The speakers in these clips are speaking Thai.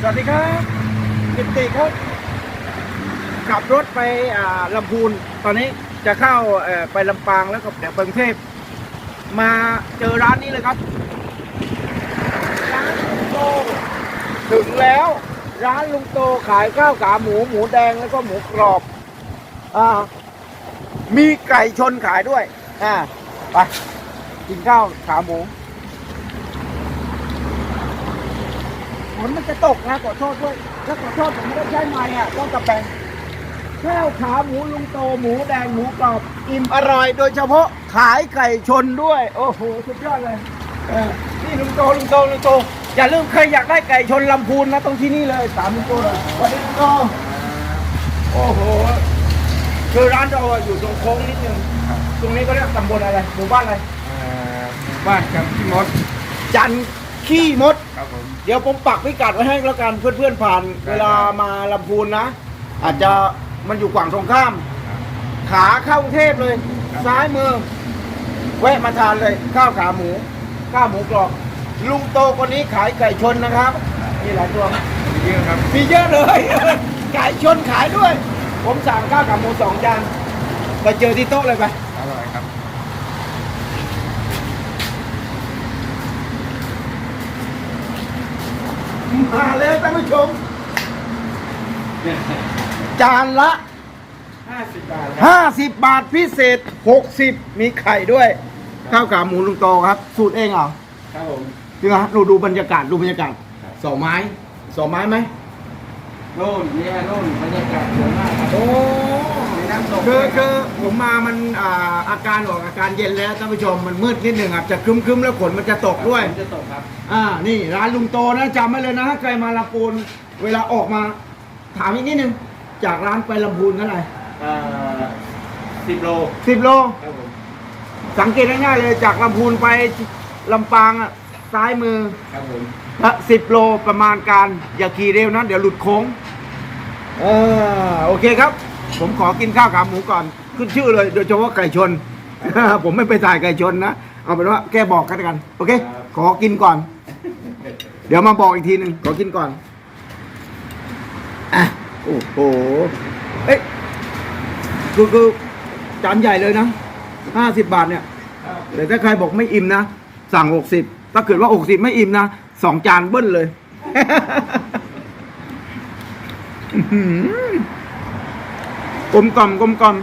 สวัสดีครับกิติครับขับรถไปลำพูน ตอนนี้จะเข้าไปลำปางแล้วก็ไปกรุงเทพมาเจอร้านนี้เลยครับ ร้านลุงโต ถึงแล้วร้านลุงโตขายข้าวขาหมูหมูแดงแล้วก็หมูกรอบอ่ามีไก่ชนขายด้วยอ่าไปกินข้าวขาหมู ฝนมันจะตกนะขอโทษด้วย แล้วขอโทษผมไม่ได้ใช้ไม้อะต้องตะแบงข้าวขาหมูลุงโตหมูแดงหมูกรอบอิ่มอร่อย โดยเฉพาะขายไก่ชนด้วย โอ้โหสุดยอดเลยเออนี่ลุงโตลุงโตลุงโตอย่าลืมใครอยากได้ไก่ชนลำพูนนะต้องที่นี่เลยสามลุงโตเลยสวัสดีลุงโตโอ้โหคือร้านเราอะอยู่ตรงโค้งนิดนึงตรงนี้ก็เรียกตำบลอะไรหมู่บ้านอะไรบ้านกับพี่มดจันทร์ ขี้มด ครับผม เดี๋ยวผมปักพิกัดไว้ให้แล้วกันเพื่อนๆผ่าน ได้เวลามาลำพูนนะ อาจจะมันอยู่ฝั่งตรงข้ามขาเข้ากรุงเทพเลยซ้ายมือ แวะมาทานเลยข้าวขาหมู ข้าวหมูกรอบลุงโตคนนี้ขายไก่ชนนะครับมีหลายตัว เยอะครับ มีเยอะเลย ไก่ชนขายด้วย ผมสั่งข้าวขาหมูสองจานไปเจอที่โต๊ะเลยไป อร่อยครับ มาเลยท่านผู้ชม จานละห้าสิบบาทห้าสิบบาทพิเศษหกสิบมีไข่ด้วย ข้าวขาหมูลุงโตครับ สูตรเองเหรอครับผมจริงเหรอดูดูบรรยากาศดูบรรยากาศสองไม้สองไม้ไหมโน่นเนี่ยโน่นบรรยากาศสวยมากครับโอ้มีน้ำตก คือด้วยคือผมมามันอ่าอาการออกอาการเย็นแล้วท่านผู้ชมมันมืดนิดหนึ่งอะจะครึ้มครึ้มๆแล้วฝนมันจะตกด้วยฝนจะตกครับ อ่า นี่ร้านลุงโตนะจำไว้เลยนะถ้าใครมาลำพูนเวลาออกมา ถามอีกนิดนึงจากร้านไปลำพูนเท่าไหร่เอ่อสิบโลสิบโล ครับผม สังเกตง่ายๆเลยจากลำพูนไปลำปางอะซ้ายมือครับผม ละสิบโลประมาณการ อย่าขี่เร็วนะ เดี๋ยวหลุดโค้งเออโอเคครับ ผมขอกินข้าวขาหมูก่อนขึ้นชื่อเลย โดยเฉพาะไก่ชน ผมไม่ไปถ่ายไก่ชนนะ เอาเป็นว่าแค่บอกกันกัน โอเค ขอกินก่อน เดี๋ยวมาบอกอีกทีหนึ่งขอกินก่อนอะโอ้โหเอ๊ะคือคือจานใหญ่เลยนะห้าสิบบาทเนี่ยแต่ถ้าใครบอกไม่อิ่มนะ สั่งหกสิบถ้าเกิดว่าหกสิบไม่อิ่มนะสองจานเบิ้ลเลย กลมกล่อมกลมกล่อม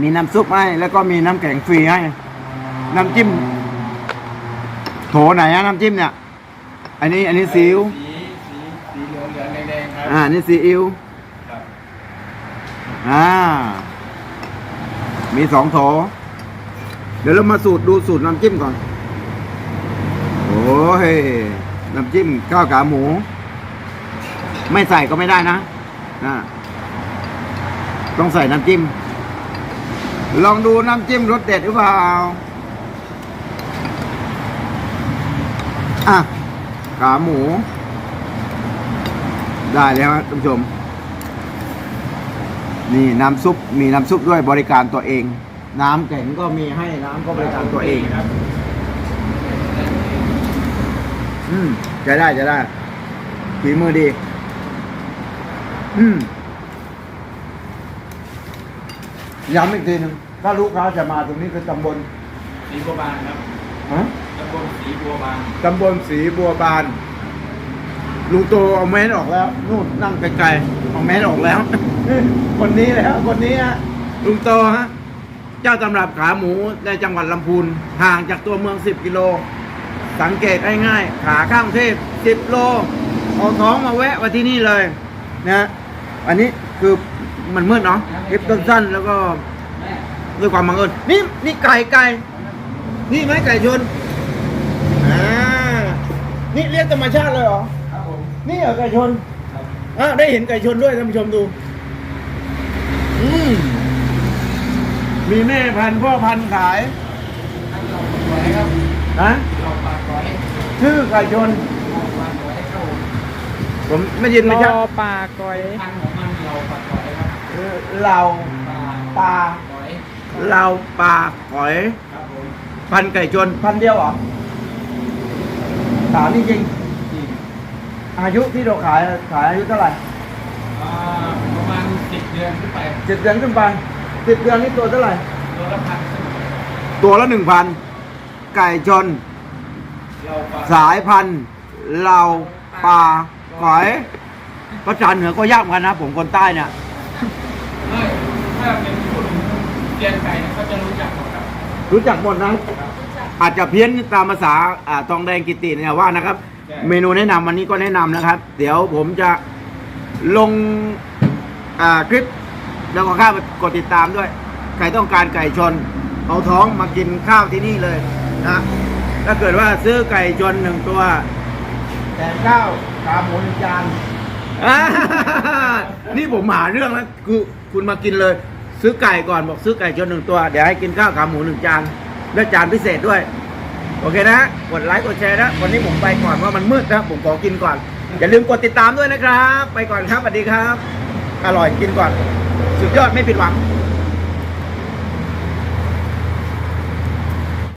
มีน้ำซุปให้ แล้วก็มีน้ำแข็งฟรีให้ น้ำจิ้ม โถไหนอะน้ำจิ้มเนี่ย อันนี้อันนี้ซีอิ๊วสีสีสีเหลืองเหลืองแดงๆครับอ่านี่ซีอิ๊วครับอ่า มีสองโถ เดี๋ยวเรามาสูตรดูสูตรน้ำจิ้มก่อน โอ้ยน้ำจิ้มข้าวขาหมู ไม่ใส่ก็ไม่ได้นะอ่า ต้องใส่น้ำจิ้ม ลองดูน้ำจิ้มรสเด็ดหรือเปล่า อะ ขาหมู ได้แล้วครับท่านผู้ชม นี่น้ำซุป มีน้ำซุปด้วยบริการตัวเอง น้ำแข็งก็มีให้น้ำก็บริการตัวเองครับอืมจะได้จะได้ฝีมือดี อืม ย้ำอีกทีหนึ่งถ้าลูกค้าจะมาตรงนี้คือตำบลสีบัวบานครับฮะตำบลสีบัวบานตำบลสีบัวบานลุงโตเอาแมสออกแล้ว นู่นนั่งไกลๆเอาแมสออกแล้ว คนนี้แล้วคนนี้ฮะลุงโตฮะเจ้าตำรับขาหมูในจังหวัดลำพูนห่างจากตัวเมือง 10 กิโล สังเกตง่ายๆขาข้างเทพ 10 โลเอาท้องมาแวะมาที่นี่เลยนะฮะอันนี้คือ มันมืดเนาะคลิปสั้นๆแล้วก็ด้วยความบังเอิญนี่นี่ไก่ไก่นี่ไหมไก่ชนอ่านี่เรียกธรรมชาติเลยเหรอครับผมนี่เหรอไก่ชนอ่าได้เห็นไก่ชนด้วยท่านผู้ชมดู อืมมีแม่พันธุ์พ่อพันธุ์ขายทั้งเราปากไว้ครับฮะเราปากไว้ชื่อไก่ชน ผมไม่ยินไม่อใช่ปลาก้อย พันของมันเราปากไว้ครับ เราปลาปลาไว้เราปลาหอยครับผมพันธุ์ไก่ชนพันธุ์เดียวเหรอถามนี่จริงจริงอายุที่เราขายขายอายุเท่าไหร่อ่าประมาณสิบเดือนขึ้นไปเจ็ดเดือนขึ้นไปสิบเดือนนี่ตัวเท่าไหร่ ตัวละพันตัวละหนึ่งพันไก่ชนเราปลาสายพันธุ์เราปลาหอยภาษาเหนือก็ยากเหมือนกันนะ ผมคนใต้เนี่ยไม่ ถ้าเป็นคนเรียนไก่เนี่ยเขาจะรู้จักหมดครับรู้จักหมดนะ อาจจะเพี้ยนตามภาษาอ่าทองแดงกิติเนี่ยว่านะครับ เมนูแนะนำวันนี้ก็แนะนำนะครับ เดี๋ยวผมจะลงอ่าคลิปแล้วก็ข้ามไปกดติดตามด้วย ใครต้องการไก่ชน เอาท้องมากินข้าวที่นี่เลยนะถ้าเกิดว่าซื้อไก่ชนหนึ่งตัวแถมข้าวขาหมูหนึ่งจานอ่านี่ผมหาเรื่องแล้วคือคุณมากินเลย ซื้อไก่ก่อนบอกซื้อไก่ชนหนึ่งตัว เดี๋ยวให้กินข้าวขาหมูหนึ่งจานและจานพิเศษด้วย โอเคนะกดไลค์กดแชร์นะวันนี้ผมไปก่อนว่ามันมืดนะผมขอกินก่อน อย่าลืมกดติดตามด้วยนะครับ ไปก่อนครับสวัสดีครับ อร่อยกินก่อน สุดยอดไม่ผิดหวัง